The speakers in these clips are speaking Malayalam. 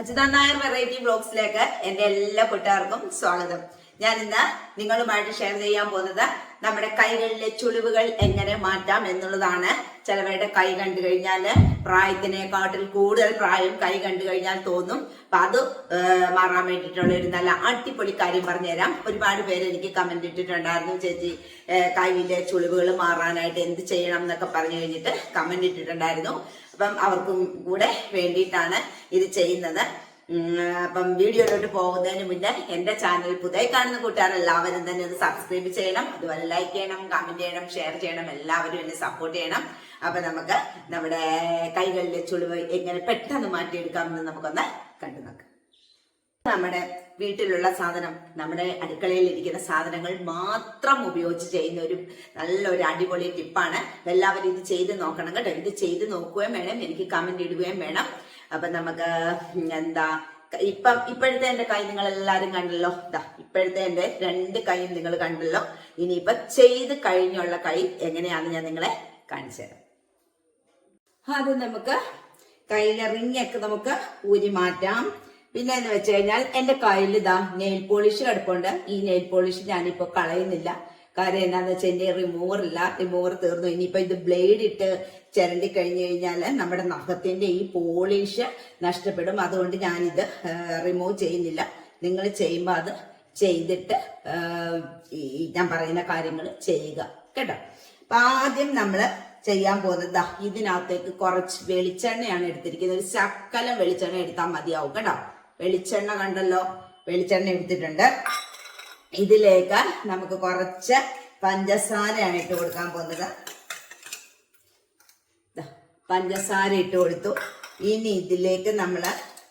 അജിത നായർ വെറൈറ്റി ബ്ലോഗ്സിലേക്ക് എന്റെ എല്ലാ കൂട്ടുകാർക്കും സ്വാഗതം. ഞാൻ ഇന്ന് നിങ്ങളുമായിട്ട് ഷെയർ ചെയ്യാൻ പോകുന്നത് നമ്മുടെ കൈകളിലെ ചുളിവുകൾ എങ്ങനെ മാറ്റാം എന്നുള്ളതാണ്. ചിലവരുടെ കൈ കണ്ടു കഴിഞ്ഞാൽ പ്രായത്തിനെക്കാട്ടിൽ കൂടുതൽ പ്രായം കൈ കണ്ടു കഴിഞ്ഞാൽ തോന്നും. അപ്പൊ അത് മാറാൻ വേണ്ടിയിട്ടുള്ള ഒരു നല്ല അടിപൊളി കാര്യം പറഞ്ഞുതരാം. ഒരുപാട് പേര് എനിക്ക് കമന്റ് ഇട്ടിട്ടുണ്ടായിരുന്നു ചേച്ചി കൈയിലെ ചുളിവുകൾ മാറാനായിട്ട് എന്ത് ചെയ്യണം എന്നൊക്കെ പറഞ്ഞു കഴിഞ്ഞിട്ട് കമന്റ് ഇട്ടിട്ടുണ്ടായിരുന്നു. അപ്പം അവർക്കും കൂടെ വേണ്ടിയിട്ടാണ് ഇത് ചെയ്യുന്നത്. അപ്പം വീഡിയോയിലോട്ട് പോകുന്നതിന് മുന്നേ എന്റെ ചാനൽ പുതിയ കാണുന്ന കൂട്ടുകാർ എല്ലാവരും തന്നെ ഒന്ന് സബ്സ്ക്രൈബ് ചെയ്യണം. അതുപോലെ ലൈക്ക് ചെയ്യണം കമന്റ് ചെയ്യണം ഷെയർ ചെയ്യണം. എല്ലാവരും എന്നെ സപ്പോർട്ട് ചെയ്യണം. അപ്പൊ നമുക്ക് നമ്മുടെ കൈകളിലെ ചുളിവ് എങ്ങനെ പെട്ടെന്ന് മാറ്റിയെടുക്കാമെന്ന് നമുക്കൊന്ന് കണ്ടു നോക്കാം നമ്മുടെ വീട്ടിലുള്ള സാധനം നമ്മുടെ അടുക്കളയിൽ ഇരിക്കുന്ന സാധനങ്ങൾ മാത്രം ഉപയോഗിച്ച് ചെയ്യുന്ന ഒരു നല്ലൊരു അടിപൊളി ടിപ്പാണ്. എല്ലാവരും ഇത് ചെയ്ത് നോക്കണം കേട്ടോ. ഇത് ചെയ്ത് നോക്കുകയും വേണം. എനിക്ക് കമന്റ് ഇടുകയും വേണം. അപ്പൊ നമുക്ക് എന്താ ഇപ്പം ഇപ്പോഴത്തെ എന്റെ കൈ നിങ്ങൾ എല്ലാരും കണ്ടല്ലോ. ദാ ഇപ്പോഴത്തെ എന്റെ രണ്ട് കൈയും നിങ്ങൾ കണ്ടല്ലോ. ഇനിയിപ്പൊ ചെയ്ത് കഴിഞ്ഞുള്ള കൈ എങ്ങനെയാണെന്ന് ഞാൻ നിങ്ങളെ കാണിച്ചു തരാം. അത് നമുക്ക് കയ്യിലെ റിങ്ങൊക്കെ നമുക്ക് ഊരി മാറ്റാം പിന്നെ എന്ന് വെച്ച് കഴിഞ്ഞാൽ എന്റെ കയ്യിൽ ഇതാ നെയിൽ പോളിഷ് കിടപ്പുണ്ട്. ഈ നെയിൽ പോളിഷ് ഞാനിപ്പോ കളയുന്നില്ല. കാര്യം എന്താന്ന് വെച്ചാൽ എന്റെ റിമൂവർ ഇല്ല. റിമൂവർ തീർന്നു. ഇനിയിപ്പോ ഇത് ബ്ലേഡ് ഇട്ട് ചിരണ്ടി കഴിഞ്ഞു കഴിഞ്ഞാൽ നമ്മുടെ നഖത്തിന്റെ ഈ പോളിഷ് നഷ്ടപ്പെടും. അതുകൊണ്ട് ഞാനിത് റിമൂവ് ചെയ്യുന്നില്ല. നിങ്ങൾ ചെയ്യുമ്പോൾ അത് ചെയ്തിട്ട് ഞാൻ പറയുന്ന കാര്യങ്ങൾ ചെയ്യുക. കേട്ടോ? അപ്പൊ ആദ്യം നമ്മൾ ചെയ്യാൻ പോകുന്നത് ഇതിനകത്തേക്ക് കുറച്ച് വെളിച്ചെണ്ണയാണ് എടുത്തിരിക്കുന്നത്. ഒരു ശക്കലം വെളിച്ചെണ്ണ എടുത്താൽ മതിയാവും. കേട്ടോ? വെളിച്ചെണ്ണ കണ്ടല്ലോ? വെളിച്ചെണ്ണ എടുത്തിട്ടുണ്ട്. ഇതിലേക്ക് നമുക്ക് കുറച്ച് പഞ്ചസാരയാണ് ഇട്ട് കൊടുക്കാൻ പോകുന്നത്. പഞ്ചസാര ഇട്ട് കൊടുത്തു. ഇനി ഇതിലേക്ക് നമ്മൾ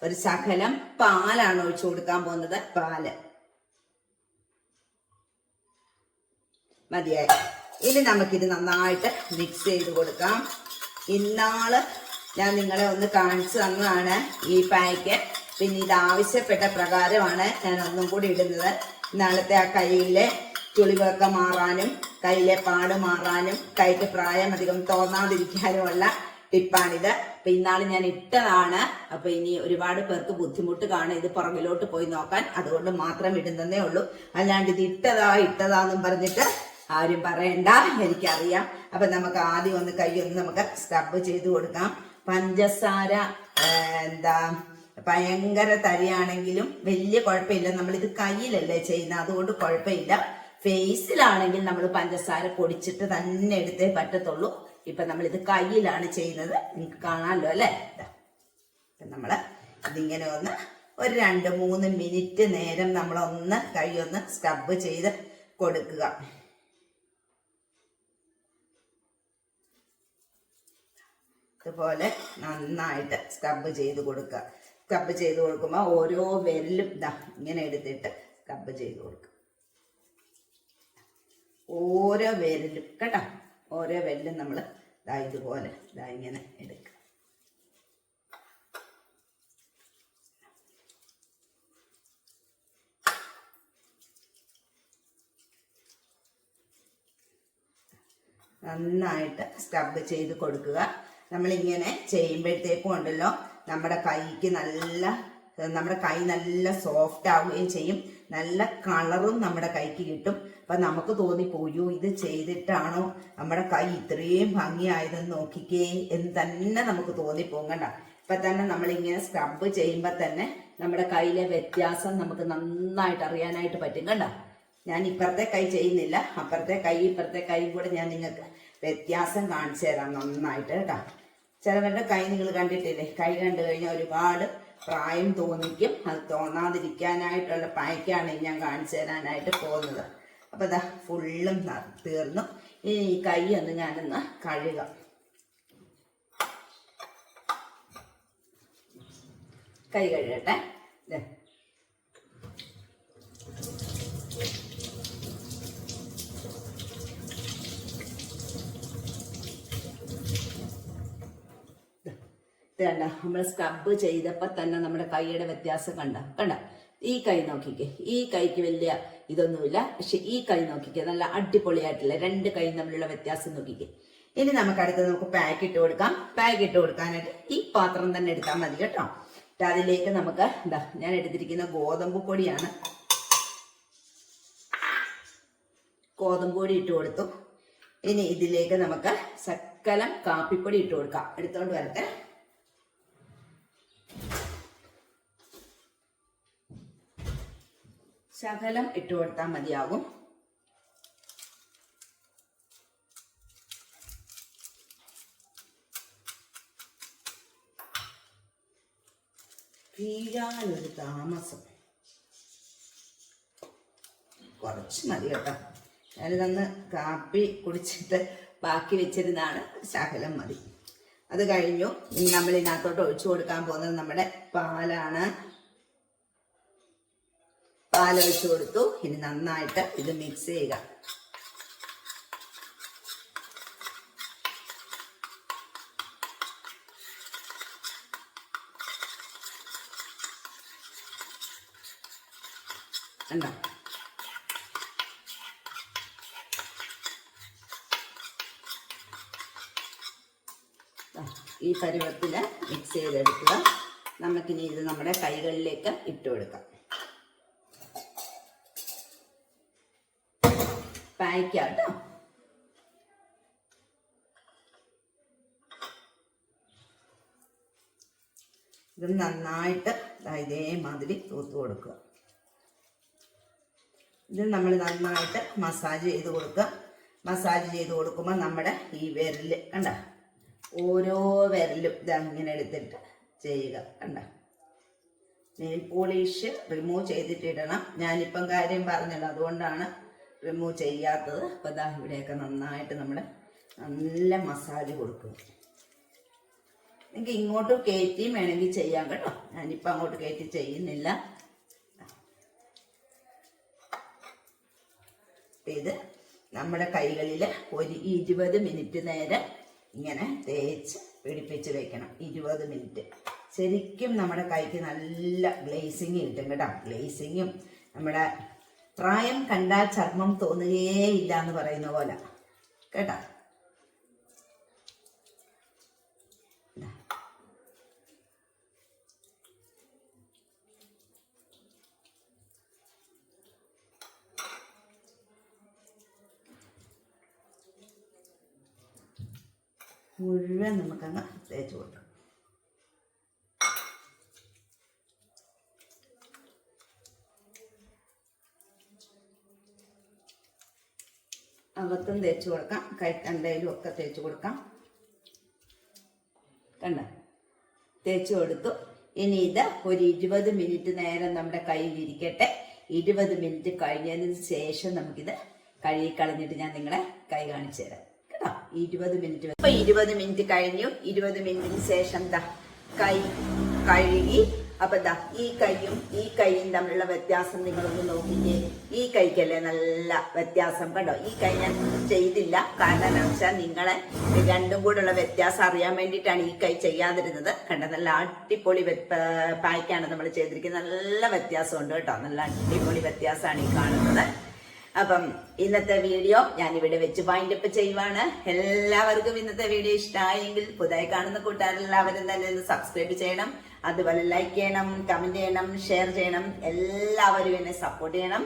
ഒരു ശകലം പാലാണ് ഒഴിച്ചു കൊടുക്കാൻ പോകുന്നത്. പാൽ. മതിയായി. ഇനി നമുക്കിത് നന്നായിട്ട് മിക്സ് ചെയ്ത് കൊടുക്കാം. ഇന്നാൾ ഞാൻ നിങ്ങളെ ഒന്ന് കാണിച്ചു തന്നതാണ് ഈ പായ്ക്ക് പിന്നെ ഇത് ആവശ്യപ്പെട്ട പ്രകാരമാണ് ഞാൻ ഒന്നും കൂടി ഇടുന്നത്. നാളത്തെ ആ കയ്യിലെ ചുളിവൊക്കെ മാറാനും കയ്യിലെ പാട് മാറാനും കൈക്ക് പ്രായം അധികം തോന്നാതിരിക്കാനുമുള്ള ടിപ്പാണിത്. അപ്പൊ ഇന്നാൾ ഞാൻ ഇട്ടതാണ്. അപ്പൊ ഇനി ഒരുപാട് പേർക്ക് ബുദ്ധിമുട്ട് കാണും ഇത് പുറകിലോട്ട് പോയി നോക്കാൻ. അതുകൊണ്ട് മാത്രം ഇടുന്നതേ ഉള്ളൂ. അല്ലാണ്ട് ഇത് ഇട്ടതാ ഇട്ടതാന്നും പറഞ്ഞിട്ട് ആരും പറയണ്ട. എനിക്കറിയാം. അപ്പൊ നമുക്ക് ആദ്യം ഒന്ന് കൈ ഒന്ന് നമുക്ക് സ്ക്രബ് ചെയ്ത് കൊടുക്കാം. പഞ്ചസാര എന്താ ഭയങ്കര തരിയാണെങ്കിലും വലിയ കുഴപ്പമില്ല. നമ്മൾ ഇത് കയ്യിലല്ലേ ചെയ്യുന്നത്. അതുകൊണ്ട് കുഴപ്പമില്ല. ഫേസിലാണെങ്കിൽ നമ്മൾ പഞ്ചസാര പൊടിച്ചിട്ട് തന്നെ എടുത്തേ പറ്റത്തുള്ളൂ. ഇപ്പൊ നമ്മളിത് കയ്യിലാണ് ചെയ്യുന്നത്. നിങ്ങൾക്ക് കാണാമല്ലോ അല്ലേ? നമ്മൾ ഇതിങ്ങനെ ഒന്ന് ഒരു രണ്ട് മൂന്ന് മിനിറ്റ് നേരം നമ്മളൊന്ന് കൈ ഒന്ന് സ്ക്രബ് ചെയ്ത് കൊടുക്കുക. ഇതുപോലെ നന്നായിട്ട് സ്ക്രബ് ചെയ്ത് കൊടുക്കുക. സ്ക്രബ് ചെയ്ത് കൊടുക്കുമ്പോൾ ഓരോ വിരലും ഇതാ ഇങ്ങനെ എടുത്തിട്ട് സ്ക്രബ് ചെയ്ത് കൊടുക്കും. ഓരോ വിരലും കേട്ടോ. ഓരോ വിരലും നമ്മൾ ഇതാ ഇതുപോലെ ഇതാ ഇങ്ങനെ എടുക്കുക നന്നായിട്ട് സ്ക്രബ് ചെയ്ത് കൊടുക്കുക. നമ്മളിങ്ങനെ ചെയ്യുമ്പോഴത്തേക്കും ഉണ്ടല്ലോ നമ്മുടെ കൈക്ക് നല്ല നമ്മുടെ കൈ നല്ല സോഫ്റ്റ് ആവുകയും ചെയ്യും. നല്ല കളറും നമ്മുടെ കൈക്ക് കിട്ടും. അപ്പൊ നമുക്ക് തോന്നിപ്പോയോ ഇത് ചെയ്തിട്ടാണോ നമ്മുടെ കൈ ഇത്രയും ഭംഗിയായതെന്ന് നോക്കിക്കേ എന്ന് തന്നെ നമുക്ക് തോന്നിപ്പോകും കണ്ട? ഇപ്പൊ തന്നെ നമ്മളിങ്ങനെ സ്ക്രബ് ചെയ്യുമ്പോൾ തന്നെ നമ്മുടെ കയ്യിലെ വ്യത്യാസം നമുക്ക് നന്നായിട്ട് അറിയാനായിട്ട് പറ്റും കണ്ട? ഞാൻ ഇപ്പുറത്തെ കൈ ചെയ്യുന്നില്ല. അപ്പുറത്തെ കൈ ഇപ്പുറത്തെ കൈ കൂടെ ഞാൻ നിങ്ങൾക്ക് വ്യത്യാസം കാണിച്ചു തരാം നന്നായിട്ട് കേട്ടോ. ചിലവരുടെ കൈ നിങ്ങൾ കണ്ടിട്ടില്ലേ? കൈ കണ്ടു കഴിഞ്ഞാൽ ഒരുപാട് പ്രായം തോന്നിക്കും. അത് തോന്നാതിരിക്കാനായിട്ടുള്ള പായ്ക്കാണ് ഞാൻ കാണിച്ചു തരാനായിട്ട് പോകുന്നത്. അപ്പൊ ഇതാ ഫുള്ളും തീർന്നു. ഈ കൈ ഒന്ന് ഞാനൊന്ന് കഴുകാം. കൈ കഴുകട്ടെ. കണ്ട നമ്മൾ സ്ക്രബ് ചെയ്തപ്പോൾ തന്നെ നമ്മുടെ കൈയുടെ വ്യത്യാസം കണ്ട കണ്ട? ഈ കൈ നോക്കിക്കേ ഈ കൈക്ക് വലിയ ഇതൊന്നുമില്ല. പക്ഷെ ഈ കൈ നോക്കിക്കേ നല്ല അടിപൊളിയായിട്ടില്ല രണ്ട് കൈ തമ്മിലുള്ള വ്യത്യാസം നോക്കിക്കേ. ഇനി നമുക്ക് അടുത്ത് നമുക്ക് പാക്ക് ഇട്ട് കൊടുക്കാം. പാക്ക് ഇട്ട് കൊടുക്കാനായിട്ട് ഈ പാത്രം തന്നെ എടുത്താൽ മതി കേട്ടോ. അതിലേക്ക് നമുക്ക് എന്താ ഞാൻ എടുത്തിരിക്കുന്ന ഗോതമ്പ് പൊടിയാണ്. ഗോതമ്പ് പൊടി ഇട്ട് കൊടുത്തു. ഇനി ഇതിലേക്ക് നമുക്ക് സക്കലം കാപ്പിപ്പൊടി ഇട്ട് കൊടുക്കാം. എടുത്തോണ്ട് വരട്ടെ. ശകലം ഇട്ട് കൊടുത്താൽ മതിയാകും വീഴാനൊരു താമസം. കുറച്ച് മതി കേട്ടോ. ഞാനിതന്ന് കാപ്പി കുടിച്ചിട്ട് ബാക്കി വെച്ചിരുന്നാണ് ശകലം മതി. അത് കഴിഞ്ഞു. നമ്മൾ ഇതിനകത്തോട്ട് ഒഴിച്ചു കൊടുക്കാൻ പോകുന്നത് നമ്മുടെ പാലാണ്. പാൽ വെച്ച് കൊടുത്തു. ഇനി നന്നായിട്ട് ഇത് മിക്സ് ചെയ്യുക. കണ്ടോ? ഈ പരുവത്തിൽ മിക്സ് ചെയ്തെടുക്കുക. നമുക്കിനി ഇത് നമ്മുടെ കൈകളിലേക്ക് ഇട്ട് കൊടുക്കാം. പായ്ക്കാം കേട്ടോ ഇത് നന്നായിട്ട് ഇതേമാതിരി തൂത്ത് കൊടുക്കുക. ഇത് നമ്മൾ നന്നായിട്ട് മസാജ് ചെയ്ത് കൊടുക്കുക. മസാജ് ചെയ്ത് കൊടുക്കുമ്പോൾ നമ്മുടെ ഈ വിരൽ കണ്ട ഓരോ വിരലും ഇത് അങ്ങനെ എടുത്തിട്ട് ചെയ്യുക കണ്ട. നെയിൽ പോളിഷ് റിമൂവ് ചെയ്തിട്ടിടണം. ഞാനിപ്പം കാര്യം പറഞ്ഞല്ലോ അതുകൊണ്ടാണ് റിമൂവ് ചെയ്യാത്തത്. അപ്പോൾ ഇതാ ഇവിടെയൊക്കെ നന്നായിട്ട് നമ്മൾ നല്ല മസാജ് കൊടുക്കും. നിങ്ങൾക്ക് ഇങ്ങോട്ട് കയറ്റിയും വേണമെങ്കിൽ ചെയ്യാം കേട്ടോ. ഞാനിപ്പോൾ അങ്ങോട്ട് കയറ്റി ചെയ്യുന്നില്ല. ഇത് നമ്മുടെ കൈകളിൽ ഒരു ഇരുപത് മിനിറ്റ് നേരം ഇങ്ങനെ തേച്ച് പിടിപ്പിച്ച് വെക്കണം. ഇരുപത് മിനിറ്റ്. ശരിക്കും നമ്മുടെ കൈക്ക് നല്ല ഗ്ലേസിങ് കിട്ടും കേട്ടോ. ഗ്ലേസിങ്ങും നമ്മുടെ പ്രായം കണ്ടാൽ ചർമ്മം തോന്നുകയേ ഇല്ല എന്ന് പറയുന്ന പോലെ. കേട്ടാ. മുഴുവൻ നമുക്കങ്ങ് തേച്ച് കൊടുക്കാം. അകത്തും തേച്ചു കൊടുക്കാം. കൈത്തണ്ടയിലും ഒക്കെ തേച്ചു കൊടുക്കാം. കണ്ട? തേച്ചു കൊടുത്തു. ഇനി ഇത് ഒരു ഇരുപത് മിനിറ്റ് നേരം നമ്മുടെ കയ്യിൽ ഇരിക്കട്ടെ. ഇരുപത് മിനിറ്റ് കഴിഞ്ഞതിന് ശേഷം നമുക്കിത് കഴുകി കളഞ്ഞിട്ട് ഞാൻ നിങ്ങളെ കൈ കാണിച്ചു തരാം. കേട്ടോ? ഇരുപത് മിനിറ്റ്. ഇപ്പൊ ഇരുപത് മിനിറ്റ് കഴിഞ്ഞു. ഇരുപത് മിനിറ്റിന് ശേഷം ദാ കൈ കഴുകി. അപ്പൊ ദാ ഈ കൈയും ഈ കൈയും തമ്മിലുള്ള വ്യത്യാസം നിങ്ങളൊന്ന് നോക്കിക്കേ. ഈ കൈക്കല്ലേ നല്ല വ്യത്യാസം കണ്ടോ? ഈ കൈ ഞാൻ ചെയ്തില്ല. കാരണം എന്താണെന്ന് വെച്ചാൽ നിങ്ങളെ രണ്ടും കൂടെയുള്ള വ്യത്യാസം അറിയാൻ വേണ്ടിയിട്ടാണ് ഈ കൈ ചെയ്യാതിരുന്നത്. കണ്ടോ? നല്ല അടിപൊളി പായ്ക്കാണ് നമ്മൾ ചെയ്തിരിക്കുന്നത്. നല്ല വ്യത്യാസമുണ്ട് കേട്ടോ. നല്ല അടിപൊളി വ്യത്യാസമാണ് ഈ കാണുന്നത്. അപ്പം ഇന്നത്തെ വീഡിയോ ഞാൻ ഇവിടെ വെച്ച് വൈൻഡപ്പ് ചെയ്യുവാണ്. എല്ലാവർക്കും ഇന്നത്തെ വീഡിയോ ഇഷ്ടമായെങ്കിൽ പുതുതായി കാണുന്ന കൂട്ടുകാരെല്ലാവരും തന്നെ ഒന്ന് സബ്സ്ക്രൈബ് ചെയ്യണം. അതുപോലെ ലൈക്ക് ചെയ്യണം കമന്റ് ചെയ്യണം ഷെയർ ചെയ്യണം. എല്ലാവരും എന്നെ സപ്പോർട്ട് ചെയ്യണം.